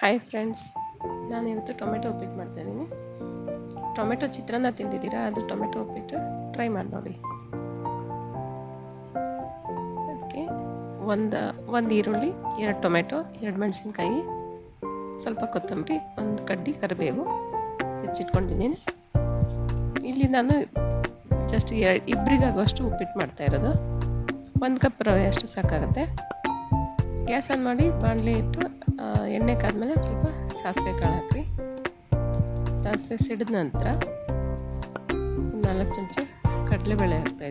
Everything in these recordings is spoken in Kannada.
ಹಾಯ್ ಫ್ರೆಂಡ್ಸ್ ನಾನು ಇವತ್ತು ಟೊಮೆಟೊ ಉಪ್ಪಿಟ್ಟು ಮಾಡ್ತಾಯಿದ್ದೀನಿ ಟೊಮೆಟೊ ಚಿತ್ರಾನ್ನ ತಿಂದಿದ್ದೀರಾ? ಅದು ಟೊಮೆಟೊ ಉಪ್ಪಿಟ್ಟು ಟ್ರೈ ಮಾಡಿ ನೋಡಿ. ಅದಕ್ಕೆ ಒಂದು ಒಂದು ಈರುಳ್ಳಿ, ಎರಡು ಟೊಮೆಟೊ, ಎರಡು ಮೆಣಸಿನ್ಕಾಯಿ, ಸ್ವಲ್ಪ ಕೊತ್ತಂಬರಿ, ಒಂದು ಕಡ್ಡಿ ಕರಿಬೇವು ಹೆಚ್ಚಿಟ್ಕೊಂಡಿದ್ದೀನಿ. ಇಲ್ಲಿ ನಾನು ಜಸ್ಟ್ ಎರಡು ಇಬ್ಬರಿಗಾಗುವಷ್ಟು ಉಪ್ಪಿಟ್ಟು ಮಾಡ್ತಾ ಇರೋದು. ಒಂದು ಕಪ್ ರವೆ ಅಷ್ಟು ಸಾಕಾಗುತ್ತೆ. ಗ್ಯಾಸ್ ಆನ್ ಮಾಡಿ ಬಾಣಲೆ ಇಟ್ಟು ಎಣ್ಣೆ ಕಾದ್ಮೇಲೆ ಸ್ವಲ್ಪ ಸಾಸಿವೆ ಕಾಳು ಹಾಕ್ರಿ. ಸಾಸಿವೆ ಸಿಡಿದ ನಂತರ ನಾಲ್ಕು ಚಮಚ ಕಡಲೆಬೇಳೆ ಹಾಕ್ತಾ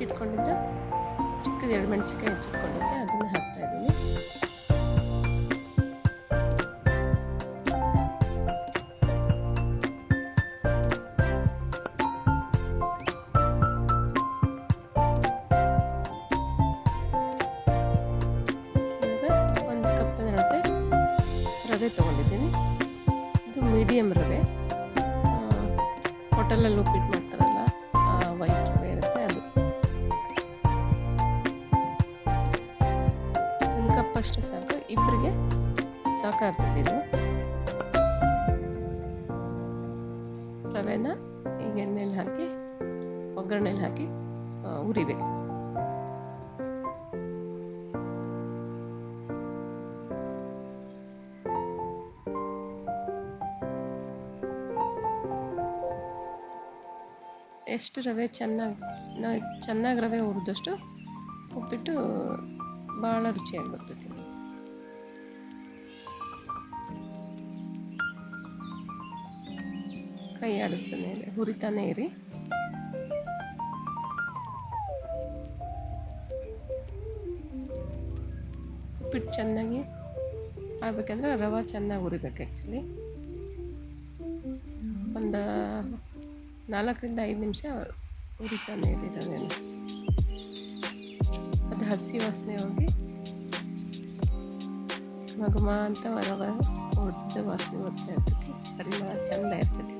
ಹೆಚ್ಚಿಟ್ಕೊಂಡಿದ್ದ, ಚಿಕ್ಕದು ಎರಡು ಮೆಣಸಿನ್ಕಾಯಿ ಹೆಚ್ಚಿಟ್ಕೊಂಡಿದ್ದೆ, ಅದನ್ನು ಹಾಕ್ತಾ ಇದ್ದೀನಿ ರವೆ ತೊಗೊಂಡಿದ್ದೀನಿ. ಇದು ಮೀಡಿಯಮ್ ರವೆ. ಹೋಟೆಲಲ್ಲಿ ಉಪ್ಪಿಟ್ಟು ಸಾಕಾಗ್ತದೆ ರವೆನ ಈಗ ಎಣ್ಣೆಲಿ ಹಾಕಿ ಒಗ್ಗರಣೆಲಿ ಹಾಕಿ ಉರಿಬೇಕು ಎಷ್ಟು ರವೆ ಚೆನ್ನಾಗಿ ನಾವು ಚೆನ್ನಾಗಿ ರವೆ ಹುರಿದಷ್ಟು ಉಪ್ಪಿಟ್ಟು, ಭಾಳ ರುಚಿಯಾಗಿ ಬರ್ತೈತಿ ಕೈ ಆಡಿಸ್ತಾನೆ ಇರಿ, ಹುರಿತಾನೆ ಇರಿ. ಉಪ್ಪಿಟ್ಟು ಚೆನ್ನಾಗಿ ಆಗ್ಬೇಕಂದ್ರೆ ರವೆ ಚೆನ್ನಾಗಿ ಹುರಿಬೇಕು ಆ್ಯಕ್ಚುಲಿ ಒಂದು ನಾಲ್ಕರಿಂದ ಐದು ನಿಮಿಷ ಹುರಿತಾನೆ ಇರಿ ಅದು ಹಸಿ ವಾಸನೆ ಹೋಗಿ ಮಗಮ ಅಂತ ರವೆ ಹೊಡೆದ ವಾಸನೆ ಬರ್ತಾ ಇರ್ತೈತಿ ಪರಿಮಳ ಚಂದ ಇರ್ತೈತಿ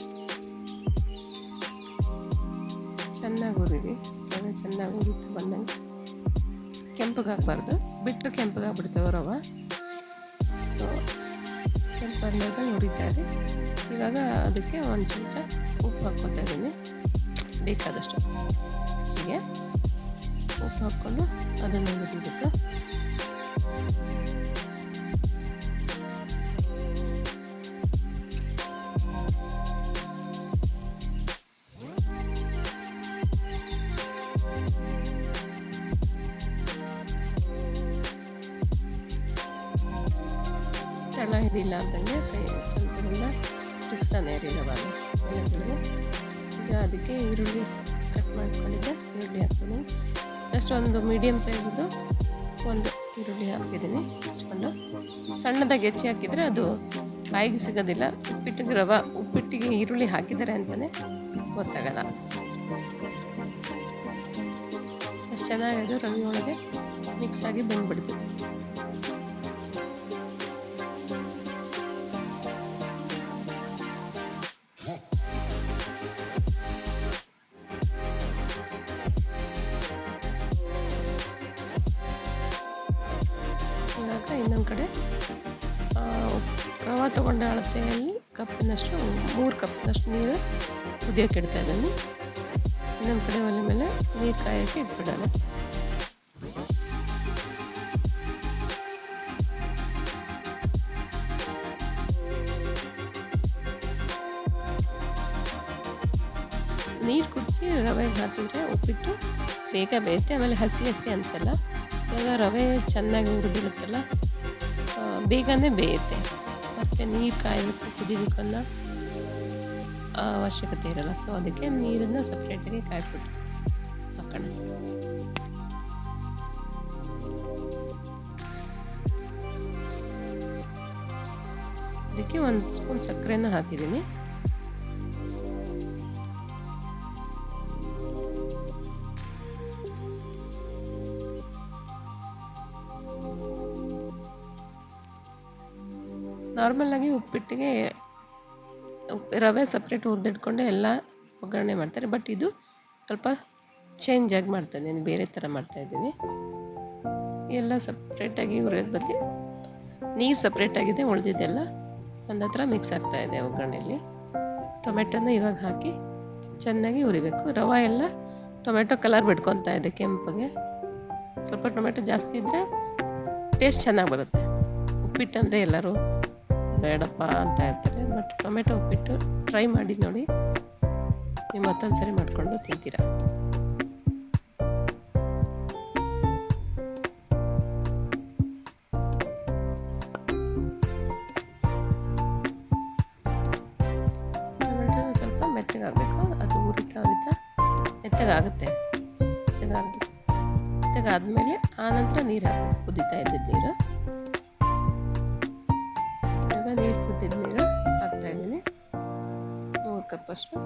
ಚೆನ್ನಾಗಿ ಹುರಿರಿ ರವೆ ಚೆನ್ನಾಗಿ ಹುರಿತು ಬಂದಂಗೆ ಕೆಂಪಗೆ ಹಾಕ್ಬಾರ್ದು ಬಿಟ್ಟರೆ ಕೆಂಪಗೆ ಹಾಕ್ಬಿಡ್ತೇವೆ ರವೆ. ಸೊ ಕೆಂಪು ಆದ್ಮೇಲೆ ಹುರಿತಾರೆ ಇವಾಗ ಅದಕ್ಕೆ ಒಂದು ಚಮಚ ಉಪ್ಪು ಹಾಕ್ಕೊತಾ ಇದ್ದೀನಿ. ಬೇಕಾದಷ್ಟು. ಹೆಚ್ಚಿಗೆ ಉಪ್ಪು ಹಾಕ್ಕೊಂಡು ಅದನ್ನು ಹುರಿಬೇಕು. ತಳ ಅಂತಂದರೆ ಕೈ ಸ್ವಲ್ಪದಿಂದ ತಿರ್ಸ್ತಾನೆ ಇರಿ ಎಣ್ಣೆಗಳಿಗೆ ಈಗ ಅದಕ್ಕೆ ಈರುಳ್ಳಿ ಕಟ್ ಮಾಡ್ಕೊಂಡಿದ್ದೆ. ಈರುಳ್ಳಿ ಹಾಕ್ತೀನಿ. ಜಸ್ಟ್ ಒಂದು ಮೀಡಿಯಮ್ ಸೈಜದ್ದು ಒಂದು ಈರುಳ್ಳಿ ಹಾಕಿದ್ದೀನಿ. ಹಚ್ಕೊಂಡು ಸಣ್ಣದಾಗಿ ಹೆಚ್ಚಿ ಹಾಕಿದರೆ ಅದು ಬಾಯಿಗೆ ಸಿಗೋದಿಲ್ಲ. ಉಪ್ಪಿಟ್ಟಿಗೆ ರವೆ, ಉಪ್ಪಿಟ್ಟಿಗೆ ಈರುಳ್ಳಿ ಹಾಕಿದ್ದಾರೆ ಅಂತಲೇ ಗೊತ್ತಾಗಲ್ಲ. ಅಷ್ಟು ಚೆನ್ನಾಗಿ ಅದು ರವೆ ಒಳಗೆ ಮಿಕ್ಸ್ ಆಗಿ ಇವಾಗ ಇನ್ನೊಂದು ಕಡೆ ರವೆ ತೊಗೊಂಡ ಅಳತೆಯಲ್ಲಿ ಕಪ್ಪಿನಷ್ಟು, ಮೂರು ಕಪ್ಪಿನಷ್ಟು ನೀರು ಕುದಿಯೋಕೆ ಇಡ್ತಾ ಇದ್ದೀನಿ. ಇನ್ನೊಂದು ಕಡೆ ಒಲೆ ಮೇಲೆ ನೀರು ಕಾಯೋಕ್ಕೆ ಇಟ್ಬಿಡೋಣ. ನೀರು ಕುದಿಸಿ ರವೆಗೆ ಹಾಕಿದರೆ ಉಪ್ಪಿಟ್ಟು ಬೇಗ ಬೇಯುತ್ತೆ ಆಮೇಲೆ ಹಸಿ ಹಸಿ ಅನಿಸಲ್ಲ. ಇವಾಗ ರವೆ ಚೆನ್ನಾಗಿ ಹುರಿದಿರುತ್ತಲ್ಲ ಬೇಗನೆ ಬೇಯುತ್ತೆ. ಮತ್ತೆ ನೀರು ಕಾಯಬೇಕು ಕುದಿಬೇಕು ಅನ್ನೋ ಅವಶ್ಯಕತೆ ಇರಲ್ಲ. ಸೊ ಅದಕ್ಕೆ ನೀರನ್ನು ಸಪ್ರೇಟಾಗಿ ಕಾಯಿಸ್ಬಿಟ್ಟು ಹಾಕೋಣ ಅದಕ್ಕೆ ಒಂದು ಸ್ಪೂನ್ ಸಕ್ಕರೆನ ಹಾಕಿದ್ದೀನಿ. ನಾರ್ಮಲಾಗಿ ಉಪ್ಪಿಟ್ಟಿಗೆ ರವೆ ಸಪ್ರೇಟ್ ಹುರಿದಿಟ್ಕೊಂಡು ಎಲ್ಲ ಒಗ್ಗರಣೆ ಮಾಡ್ತಾರೆ. ಬಟ್ ಇದು ಸ್ವಲ್ಪ ಚೇಂಜ್ ಆಗಿ ಮಾಡ್ತಾ ಇದ್ದೀನಿ ಬೇರೆ ಥರ ಮಾಡ್ತಾಯಿದ್ದೀನಿ ಎಲ್ಲ ಸಪ್ರೇಟಾಗಿ ಹುರಿಯೋದು ಬದಲು ನೀರು ಸಪ್ರೇಟಾಗಿದೆ ಉಳಿದಿದ್ದೆಲ್ಲ ಒಂದು ಹತ್ರ ಮಿಕ್ಸ್ ಆಗ್ತಾ ಇದೆ ಒಗ್ಗರಣೆಯಲ್ಲಿ ಟೊಮೆಟೊನ ಇವಾಗ ಹಾಕಿ ಚೆನ್ನಾಗಿ ಹುರಿಬೇಕು. ರವೆ ಎಲ್ಲ ಟೊಮೆಟೊ ಕಲರ್ ಬಿಟ್ಕೊತಾ ಇದೆ ಕೆಂಪಗೆ. ಸ್ವಲ್ಪ ಟೊಮೆಟೊ ಜಾಸ್ತಿ ಇದ್ದರೆ ಟೇಸ್ಟ್ ಚೆನ್ನಾಗಿ ಬರುತ್ತೆ. ಉಪ್ಪಿಟ್ಟು ಅಂದರೆ ಎಲ್ಲರೂ ಬೇಡಪ್ಪ ಅಂತ ಇರ್ತಾರೆ ಬಟ್ ಟೊಮೆಟೊ ಉಪ್ಪಿಟ್ಟು ಟ್ರೈ ಮಾಡಿ ನೋಡಿ. ನೀವು ಮತ್ತೊಂದು ಸರಿ ಮಾಡಿಕೊಂಡು ತಿಂತೀರಾ? ಸ್ವಲ್ಪ ಮೆತ್ತಗಾಗಬೇಕು. ಅದು ಉರಿತಾ ಉರಿತಾ ಮೆತ್ತಗಾಗುತ್ತೆ. ಮೆತ್ತಗಾಗಬೇಕು ಮೆತ್ತಗಾದ್ಮೇಲೆ ಆನಂತರ ನೀರು ಹಾಕಬೇಕು. ಕುದೀತಾ ಇದ್ದಿದ್ದು ನೀರು. ಕಪ್ಪಷ್ಟು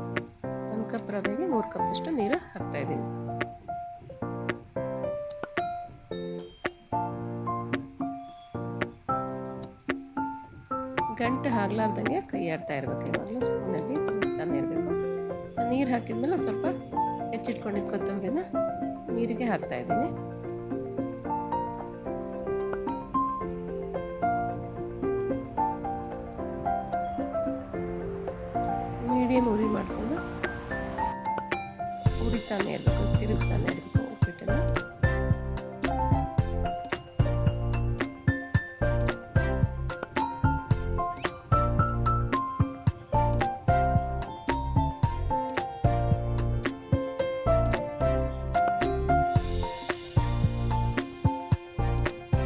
ಒಂದು ಕಪ್ ರವೆಗೆ ಮೂರು ಕಪ್ಪಷ್ಟು ನೀರು ಹಾಕ್ತಾ ಇದ್ದೀನಿ. ಗಂಟೆ ಆಗ್ಲಾರ್ದಂಗೆ ಕೈ ಆಡ್ತಾ ಇರಬೇಕು. ಯಾವಾಗಲೂ ಸ್ಪೂನಲ್ಲಿ ತಿನ್ನಿಸ್ತಾನೆ ಇರಬೇಕು ನೀರು ಹಾಕಿದ್ಮೇಲೆ ಸ್ವಲ್ಪ ಹೆಚ್ಚಿಟ್ಕೊಂಡಿದ್ದು ಕೊತ್ತಂಬರಿನ ನೀರಿಗೆ ಹಾಕ್ತಾ ಇದ್ದೀನಿ. ಮೀಡಿಯಮ್ ಉರಿ ಮಾಡಿಕೊಂಡು ಉರಿತಾನೆ ಇರಬೇಕು ತಿರುಗಿಸ್ತಾನೆ ಇರಬೇಕು ಉಪ್ಪಿಟ್ಟನ್ನು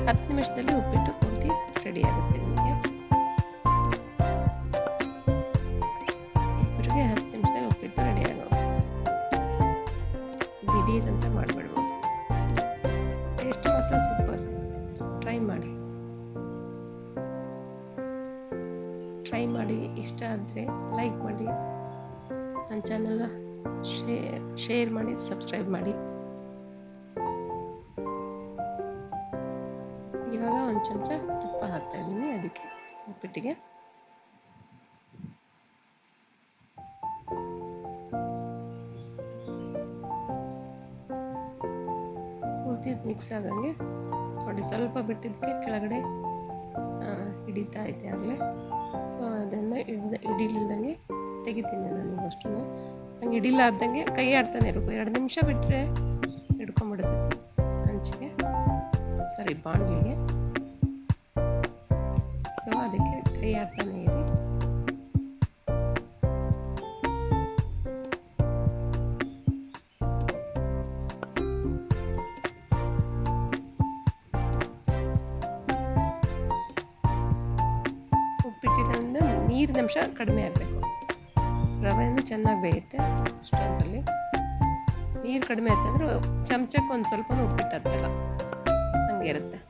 ಹತ್ತು ನಿಮಿಷದಲ್ಲಿ ಉಪ್ಪಿಟ್ಟು ಸೂಪರ್ ಟ್ರೈ ಮಾಡಿ. ಟ್ರೈ ಮಾಡಿ, ಇಷ್ಟ ಆದರೆ ಲೈಕ್ ಮಾಡಿ. ನನ್ನ ಚಾನಲ್ನ ಶೇರ್ ಶೇರ್ ಮಾಡಿ ಸಬ್ಸ್ಕ್ರೈಬ್ ಮಾಡಿ. ಇವಾಗ ಒಂದು ಚಮಚ ತುಪ್ಪ ಹಾಕ್ತಾ ಇದ್ದೀನಿ, ಅದಕ್ಕೆ ಉಪ್ಪಿಟ್ಟಿಗೆ. ಮಿಕ್ಸ್ ಆಗಂಗೆ ನೋಡಿ ಸ್ವಲ್ಪ ಬಿಟ್ಟಿದ್ದಕ್ಕೆ ಕೆಳಗಡೆ ಹಿಡಿತಾ ಐತೆ ಆಗಲೇ. ಸೊ ಅದನ್ನು ಹಿಡ್ದ, ಹಿಡಿಲಿಲ್ದಂಗೆ ತೆಗಿತೀನಿ ನಾನು ಅಷ್ಟು ಹಂಗೆ ಹಿಡಿಲಾರ್ದಂಗೆ ಕೈ ಆಡ್ತಾನೆ ಇರಬೇಕು. ಎರಡು ನಿಮಿಷ ಬಿಟ್ಟರೆ ಹಿಡ್ಕೊಂಬಿಡ್ತೈತಿ ಹಂಚಿಗೆ ಸಾರಿ ಬಾಣಲಿಗೆ ಸೊ ಅದಕ್ಕೆ ಕೈ ಆಡ್ತಾನೆ ಇರಿ ಉಪ್ಪಿಟ್ಟಿನಿಂದ ನೀರಿನ ಅಂಶ ಕಡಿಮೆ ಆಗಬೇಕು. ರವೆನೂ ಚೆನ್ನಾಗಿ ಬೇಯುತ್ತೆ ಅಷ್ಟೊಂದರಲ್ಲಿ ನೀರು ಕಡಿಮೆ ಆಯ್ತಂದ್ರೆ ಚಮಚಕ್ಕೆ ಒಂದು ಸ್ವಲ್ಪ ಉಪ್ಪಿಟ್ಟು ಹತ್ತಲ್ಲ ಹಂಗೆ ಇರುತ್ತೆ.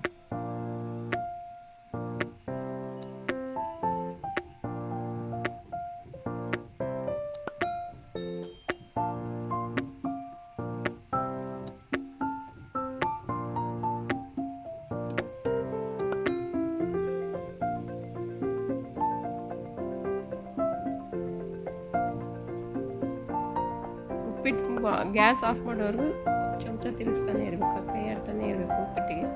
ಗ್ಯಾಸ್ ಆಫ್ ಮಾಡೋವರೆಗೂ ಚಮಚ ತಿರುಗಿಸ್ತಾನೆ ಇರಬೇಕು ಕೈ ಆಡ್ತಾನೆ ಇರಬೇಕು ಉಪ್ಪಿಟ್ಟಿಗೆ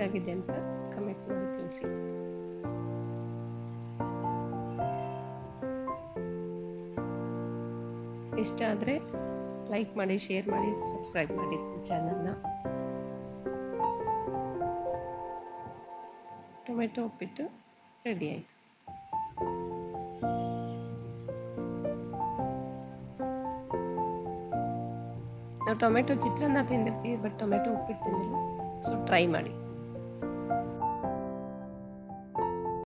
ಹೇಗಾಗಿದೆ ಅಂತ ಕಮೆಂಟ್ ಮಾಡಿ ತಿಳಿಸಿ. ಇಷ್ಟ ಆದರೆ ಲೈಕ್ ಮಾಡಿ ಶೇರ್ ಮಾಡಿ ಸಬ್ಸ್ಕ್ರೈಬ್ ಮಾಡಿ ಚಾನಲ್ನ ಟೊಮೆಟೊ ಉಪ್ಪಿಟ್ಟು ರೆಡಿ ಆಯಿತು. ನಾವು ಟೊಮೆಟೊ ಚಿತ್ರಾನ್ನ ತಿಂದಿರ್ತೀವಿ ಬಟ್ ಟೊಮೆಟೊ ಉಪ್ಪಿಟ್ಟು ತಿಂದಿಲ್ಲ. ಸೊ ಟ್ರೈ ಮಾಡಿ.